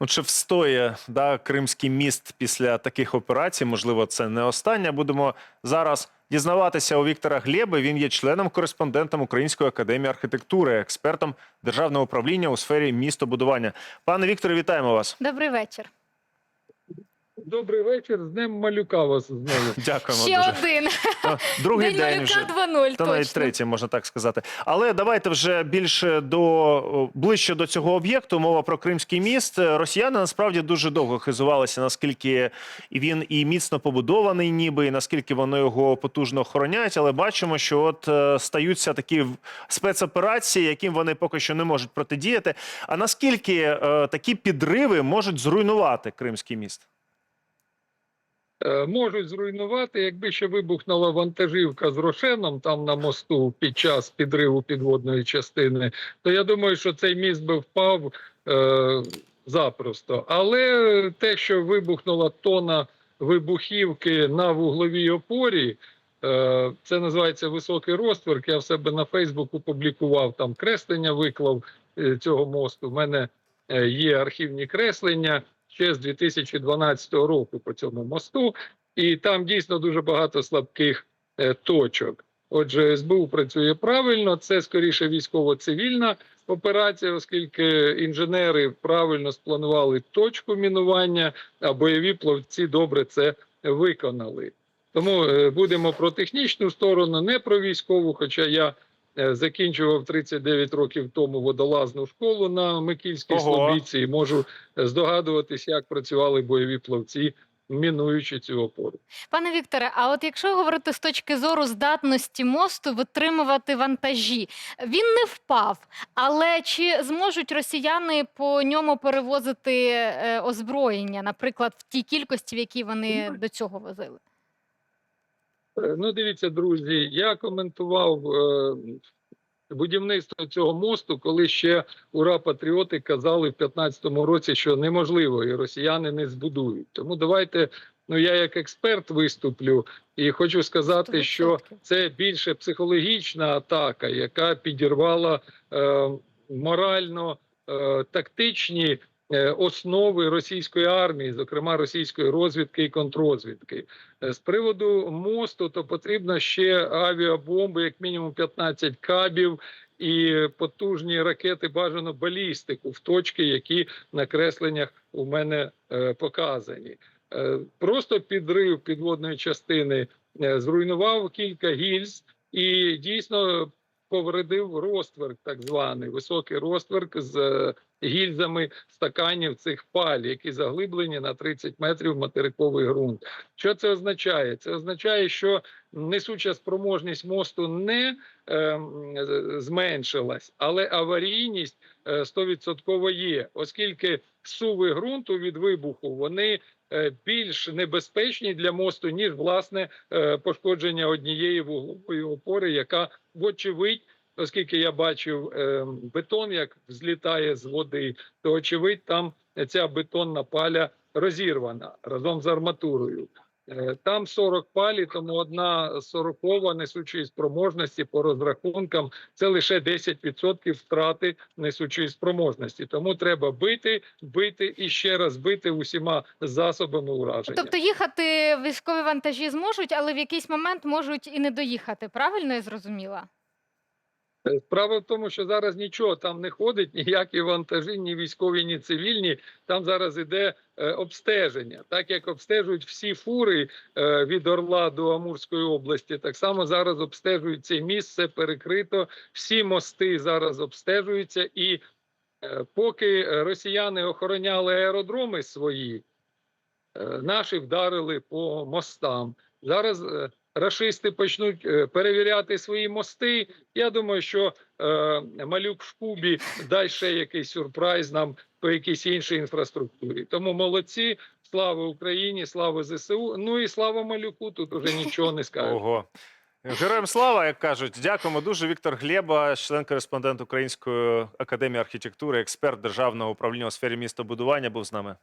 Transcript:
Ну, чи встоє да, Кримський міст після таких операцій? Можливо, це не остання. Будемо зараз дізнаватися у Віктора Глєби. Він є членом-кореспондентом Української академії архітектури, експертом державного управління у сфері містобудування. Пане Вікторе, вітаємо вас. Добрий вечір. Добрий вечір. З Днем малюка вас знову. Дякуємо Ще дуже. один. Другий День день вже. малюка 2-0, Та навіть точно. третій, можна так сказати. Але давайте вже більше до ближче до цього об'єкту. Мова про Кримський міст. Росіяни насправді дуже довго хизувалися, наскільки він і міцно побудований, ніби і наскільки вони його потужно охороняють. Але бачимо, що от е, стаються такі спецоперації, яким вони поки що не можуть протидіяти. А наскільки е, такі підриви можуть зруйнувати Кримський міст? Е, Можуть зруйнувати, якби ще вибухнула вантажівка з Рошеном там на мосту під час підриву підводної частини, то я думаю, що цей міст би впав е, запросто. Але те, що вибухнула тона вибухівки на вугловій опорі, е, це називається високий розтворк. Я в себе на Фейсбуку публікував там креслення, виклав е, цього мосту. У мене е, є архівні креслення ще з 2012 року по цьому мосту, і там дійсно дуже багато слабких е, точок. Отже, СБУ працює правильно. Це скоріше військово-цивільна операція, оскільки інженери правильно спланували точку мінування, а бойові плавці добре це виконали. Тому е, будемо про технічну сторону, не про військову. Хоча я закінчував 39 років тому водолазну школу на Микільській Ого. Слобідці і можу е, здогадуватись, як працювали бойові плавці, мінуючи цю опору. Пане Вікторе, а от якщо говорити з точки зору здатності мосту витримувати вантажі, він не впав. Але чи зможуть росіяни по ньому перевозити е, озброєння, наприклад, в тій кількості, в якій вони до цього возили? Е, Ну, дивіться, друзі, я коментував е, будівництво цього мосту, коли ще ура патріоти казали в 15-му році, що неможливо, і росіяни не збудують. Тому давайте. Ну, я як експерт виступлю і хочу сказати, що 100%. це більше психологічна атака, яка підірвала е, морально е, тактичні основи російської армії, зокрема російської розвідки і контррозвідки. Е, З приводу мосту, то потрібно ще авіабомби, як мінімум 15 кабів. І потужні ракети бажано балістику в точки, які на кресленнях у мене е, показані. Е, просто підрив підводної частини е, зруйнував кілька гільз і дійсно повредив розтверк, так званий високий розтверк з е, гільзами стаканів цих паль, які заглиблені на 30 метрів материковий ґрунт. Що це означає? Це означає, що несуча спроможність мосту не е, зменшилась, але аварійність е, 100% є, оскільки суви ґрунту від вибуху вони е, більш небезпечні для мосту, ніж власне е, пошкодження однієї вуглової опори, яка вочевидь. Оскільки я бачив е, бетон, як злітає з води, то очевидь там ця бетонна паля розірвана разом з арматурою. Е, Там 40 палі, тому одна сорокова несучої спроможності по розрахункам це лише 10% втрати несучої спроможності. Тому треба бити, бити і ще раз бити усіма засобами ураження. Тобто їхати військові вантажі зможуть, але в якийсь момент можуть і не доїхати. Правильно я зрозуміла? Справа в тому, що зараз нічого там не ходить, ніякі вантажі, ні військові, ні цивільні. Там зараз іде е, обстеження. Так як обстежують всі фури е, від Орла до Амурської області, так само зараз обстежують це місце, перекрито. Всі мости зараз обстежуються, і е, поки росіяни охороняли аеродроми свої, наші вдарили по мостам. Зараз рашисти почнуть е, перевіряти свої мости. Я думаю, що е, малюк в Кубі ще якийсь сюрприз нам по якійсь іншій інфраструктурі. Тому молодці, слава Україні, слава ЗСУ. Ну і слава малюку. Тут уже нічого не. Ого. Героям слава, як кажуть, дякуємо дуже. Віктор Глєба, член-кореспондент Української академії архітектури, експерт державного управління у сфері містобудування, був з нами.